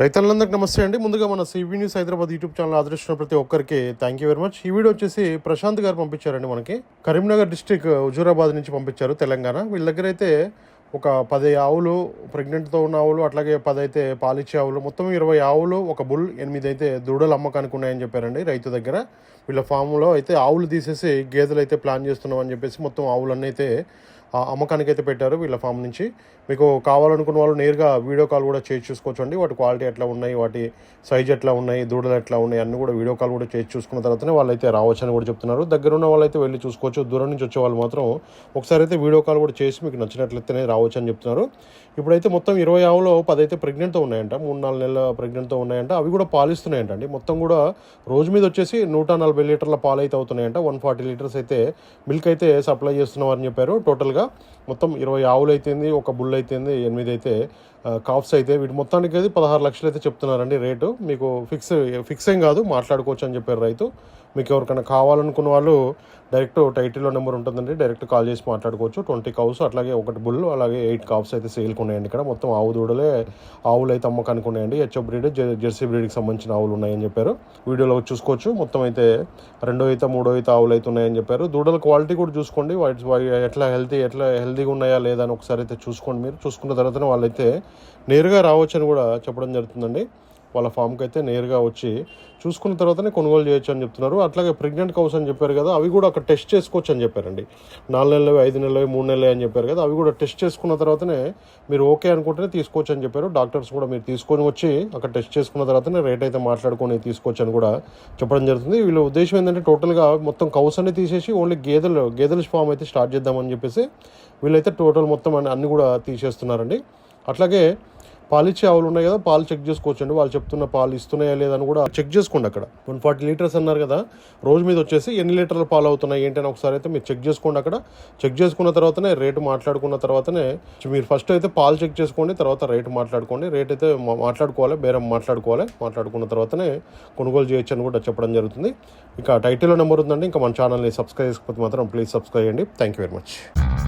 రైతులందరికీ నమస్తే అండి. ముందుగా మన CV news Hyderabad YouTube channel ఆదరిస్తున్న ప్రతి ఒక్కరికి థ్యాంక్ యూ వెరీ మచ్ ఈ వీడియో వచ్చేసి ప్రశాంత్ గారు పంపించారండి మనకి. కరీంనగర్ డిస్టిక్ హుజూరాబాద్ నుంచి పంపించారు తెలంగాణ. వీళ్ళ దగ్గర అయితే ఒక పది ఆవులు ప్రెగ్నెంట్తో ఉన్న ఆవులు అట్లాగే పది అయితే పాలిచ్చే ఆవులు మొత్తం ఇరవై ఆవులు ఒక బుల్ ఎనిమిది అయితే దూడలు అమ్మకానికి ఉన్నాయని చెప్పారండి రైతు దగ్గర. వీళ్ళ ఫామ్లో అయితే ఆవులు తీసేసి గేదెలు అయితే ప్లాన్ చేస్తున్నాం అని చెప్పేసి మొత్తం ఆవులన్నీ అయితే అమ్మకానికి అయితే పెట్టారు వీళ్ళ ఫామ్ నుంచి. మీకు కావాలనుకున్న వాళ్ళు నేరుగా వీడియో కాల్ కూడా చేసి చూసుకోవచ్చు అండి వాటి క్వాలిటీ ఎట్లా ఉన్నాయి వాటి సైజ్ ఎట్లా ఉన్నాయి దూడలు ఎట్లా ఉన్నాయి అన్ని కూడా వీడియో కాల్ కూడా చేసి చూసుకున్న తర్వాతనే వాళ్ళైతే రావచ్చు అని కూడా చెప్తున్నారు. దగ్గర ఉన్న వాళ్ళైతే వెళ్ళి చూసుకోవచ్చు. దూరం నుంచి వచ్చే వాళ్ళు మాత్రం ఒకసారి అయితే వీడియో కాల్ కూడా చేసి మీకు నచ్చినట్లయితేనే రావచ్చు అని చెప్తున్నారు. ఇప్పుడైతే మొత్తం ఇరవై ఆవులో పదైతే ప్రెగ్నెంట్తో ఉన్నాయంట. మూడు నాలుగు నెలల ప్రెగ్నెంట్తో ఉన్నాయంట. అవి కూడా పాలిస్తున్నాయంట అండి మొత్తం కూడా రోజు మీద వచ్చేసి నూట నలభై లీటర్ల పాలు అయితే అవుతున్నాయంట. వన్ ఫార్టీ లీటర్స్ అయితే మిల్క్ అయితే సప్లై చేస్తున్నామని చెప్పారు. టోటల్గా మొత్తం ఇరవై ఆవులు అయితేంది ఒక బుల్ అయితేంది ఎనిమిది అయితే కాఫ్స్ అయితే వీటి మొత్తానికి అయితే పదహారు లక్షలు అయితే చెప్తున్నారండి రేటు. మీకు ఫిక్స్ ఫిక్స్ ఏం కాదు మాట్లాడుకోవచ్చు అని చెప్పారు రైతు. మీకు ఎవరికైనా కావాలనుకున్న వాళ్ళు డైరెక్ట్ టైటిల్లో నెంబర్ ఉంటుందండి. డైరెక్ట్ కాల్ చేసి మాట్లాడుకోవచ్చు. ట్వంటీ కౌస్ అట్లాగే ఒకటి బుల్ అలాగే ఎయిట్ కావ్స్ అయితే సేల్కి ఉన్నాయండి ఇక్కడ. మొత్తం ఆవు దూడలే ఆవులు అయితే అమ్మకానికి ఉన్నాయండి. హెచ్ఎఫ్ బ్రీడ్ జెర్సీ బ్రీడ్కి సంబంధించిన ఆవులు ఉన్నాయని చెప్పారు. వీడియోలో చూసుకోవచ్చు. మొత్తం అయితే రెండో అయితే మూడో అయితే ఆవులు అయితే ఉన్నాయని చెప్పారు. దూడల క్వాలిటీ కూడా చూసుకోండి. వాటి వాటి ఎట్లా హెల్తీ ఎట్లా హెల్తీగా ఉన్నాయా లేదా అని ఒకసారి అయితే చూసుకోండి మీరు. చూసుకున్న తర్వాతనే వాళ్ళైతే నేరుగా రావచ్చు అని కూడా చెప్పడం జరుగుతుందండి. వాళ్ళ ఫామ్కి అయితే నేరుగా వచ్చి చూసుకున్న తర్వాతనే కొనుగోలు చేయొచ్చు అని చెప్తున్నారు. అట్లాగే ప్రెగ్నెంట్ కౌస్ అని చెప్పారు కదా అవి కూడా అక్కడ టెస్ట్ చేసుకోవచ్చు అని చెప్పారండి. నాలుగు నెలలు ఐదు నెలలు మూడు నెలలు అని చెప్పారు కదా అవి కూడా టెస్ట్ చేసుకున్న తర్వాతనే మీరు ఓకే అనుకుంటేనే తీసుకోవచ్చు అని చెప్పారు. డాక్టర్స్ కూడా మీరు తీసుకొని వచ్చి అక్కడ టెస్ట్ చేసుకున్న తర్వాతనే రేట్ అయితే మాట్లాడుకొని తీసుకోవచ్చు అని కూడా చెప్పడం జరుగుతుంది. వీళ్ళ ఉద్దేశం ఏంటంటే టోటల్గా మొత్తం కౌస్ అన్ని తీసేసి ఓన్లీ గేదెలు గేదెల ఫామ్ అయితే స్టార్ట్ చేద్దామని చెప్పేసి వీళ్ళైతే టోటల్ మొత్తం అన్ని కూడా తీసేస్తున్నారండి. అట్లాగే పాలిచ్చే ఆవులు ఉన్నాయి కదా పాలు చెక్ చేసుకోవచ్చండి. వాళ్ళు చెప్తున్న పాలు ఇస్తున్నాయా లేదని కూడా చెక్ చేసుకోండి అక్కడ. వన్ ఫార్టీ లీటర్స్ అన్నారు కదా రోజు మీద వచ్చేసి ఎన్ని లీటర్ల పాలు అవుతున్నాయి ఏంటని ఒకసారి అయితే మీరు చెక్ చేసుకోండి అక్కడ. చెక్ చేసుకున్న తర్వాతనే రేటు మాట్లాడుకున్న తర్వాతనే మీరు ఫస్ట్ అయితే పాలు చెక్ చేసుకోండి తర్వాత రేటు మాట్లాడుకోండి. రేట్ అయితే మాట్లాడుకోవాలి బేరం మాట్లాడుకోవాలి. మాట్లాడుకున్న తర్వాతనే కొనుగోలు చేయొచ్చు అని కూడా చెప్పడం జరుగుతుంది. ఇక టైటిల్లో నెంబర్ ఉందండి. ఇంకా మన ఛానల్ని సబ్స్క్రైబ్ చేసుకోకపోతే మాత్రం ప్లీజ్ సబ్స్క్రైబ్ చేయండి. Thank you very much